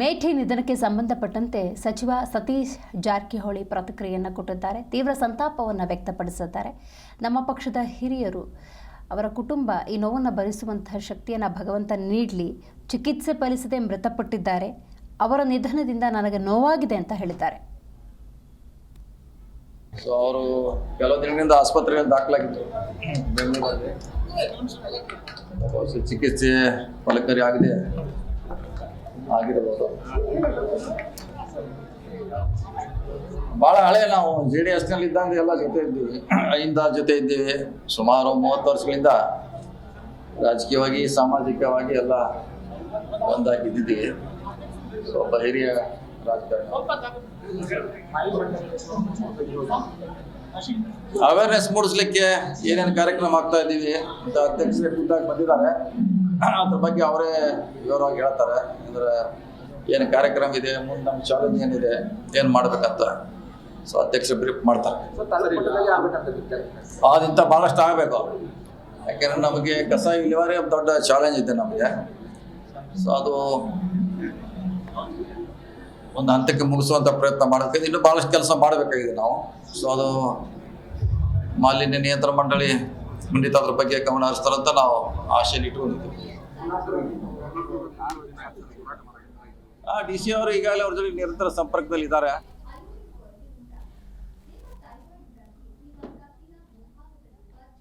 ಮೇಠಿ ನಿಧನಕ್ಕೆ ಸಂಬಂಧಪಟ್ಟಂತೆ ಸಚಿವ ಸತೀಶ್ ಜಾರಕಿಹೊಳಿ ಪ್ರತಿಕ್ರಿಯೆಯನ್ನು ಕೊಟ್ಟಿದ್ದಾರೆ. ತೀವ್ರ ಸಂತಾಪವನ್ನು ವ್ಯಕ್ತಪಡಿಸಿದ್ದಾರೆ. ನಮ್ಮ ಪಕ್ಷದ ಹಿರಿಯರು ಅವರ ಕುಟುಂಬ ಈ ನೋವನ್ನು ಭರಿಸುವಂತಹ ಶಕ್ತಿಯನ್ನು ಭಗವಂತ ನೀಡಲಿ ಚಿಕಿತ್ಸೆ ಫಲಿಸದೆ ಮೃತಪಟ್ಟಿದ್ದಾರೆ. ಅವರ ನಿಧನದಿಂದ ನನಗೆ ನೋವಾಗಿದೆ ಅಂತ ಹೇಳಿದ್ದಾರೆ. ಸೊ ಅವರು ಕೆಲವು ದಿನಗಳಿಂದ ಆಸ್ಪತ್ರೆಯಲ್ಲಿ ದಾಖಲಾಗಿದ್ದರು ಬೆಂಗಳೂರಲ್ಲಿ. ಚಿಕಿತ್ಸೆ ಫಲಕಾರಿ ಆಗಿದೆ ಆಗಿರ್ಬೋದು. ಭಾಳ ಹಳೆ ನಾವು ಜೆ ಡಿ ಎಸ್ನಲ್ಲಿ ಇದ್ದಂಗೆ ಎಲ್ಲ ಜೊತೆ ಇದ್ದೀವಿ. ಐಂದ ಜೊತೆ ಇದ್ದೀವಿ. ಸುಮಾರು ಮೂವತ್ತು ವರ್ಷಗಳಿಂದ ರಾಜಕೀಯವಾಗಿ, ಸಾಮಾಜಿಕವಾಗಿ ಎಲ್ಲ ಒಂದಾಗಿದ್ದೀವಿ ಸೊ, ಒಬ್ಬ ಹಿರಿಯ ರಾಜಕಾರಣ. ಅವೇರ್ನೆಸ್ ಮೂಡಿಸ್ಲಿಕ್ಕೆ ಏನೇನು ಕಾರ್ಯಕ್ರಮ ಆಗ್ತಾ ಇದ್ದೀವಿ ಅಂತ ಅಧ್ಯಕ್ಷರೇ ಖುದ್ದಾಗಿ ಬಂದಿದ್ದಾರೆ. ಅದ್ರ ಬಗ್ಗೆ ಅವರೇ ವಿವರವಾಗಿ ಹೇಳ್ತಾರೆ. ಅಂದ್ರೆ ಏನು ಕಾರ್ಯಕ್ರಮ ಇದೆ, ಮುಂದೆ ನಮ್ಮ ಚಾಲೆಂಜ್ ಏನಿದೆ, ಏನು ಮಾಡ್ಬೇಕಂತ ಸೊ ಅಧ್ಯಕ್ಷರು ಬ್ರೀಫ್ ಮಾಡ್ತಾರೆ. ಅದಿಂತ ಭಾಳಷ್ಟು ಆಗಬೇಕು ಯಾಕೆಂದ್ರೆ ನಮಗೆ ಕಸ ವಿಲೇವಾರಿ ದೊಡ್ಡ ಚಾಲೆಂಜ್ ಇದೆ ನಮಗೆ. ಸೊ ಅದು ಒಂದು ಹಂತಕ್ಕೆ ಮುಗಿಸುವಂಥ ಪ್ರಯತ್ನ ಮಾಡಬೇಕು. ಇನ್ನೂ ಭಾಳಷ್ಟು ಕೆಲಸ ಮಾಡಬೇಕಾಗಿದೆ ನಾವು. ಸೊ ಅದು ಮಾಲಿನ್ಯ ನಿಯಂತ್ರಣ ಮಂಡಳಿ ಖಂಡಿತ ಅದ್ರ ಬಗ್ಗೆ ಗಮನ ಹರಿಸ್ತಾರಂತ ನಾವು ಆಶೆಯಲ್ಲಿ ಇಟ್ಕೊಂಡಿದ್ದೀವಿ. ಡಿ ಸಿ ಅವರು ಈಗಾಗಲೇ ಅವ್ರ ಜೊತೆ ನಿರಂತರ ಸಂಪರ್ಕದಲ್ಲಿ ಇದ್ದಾರೆ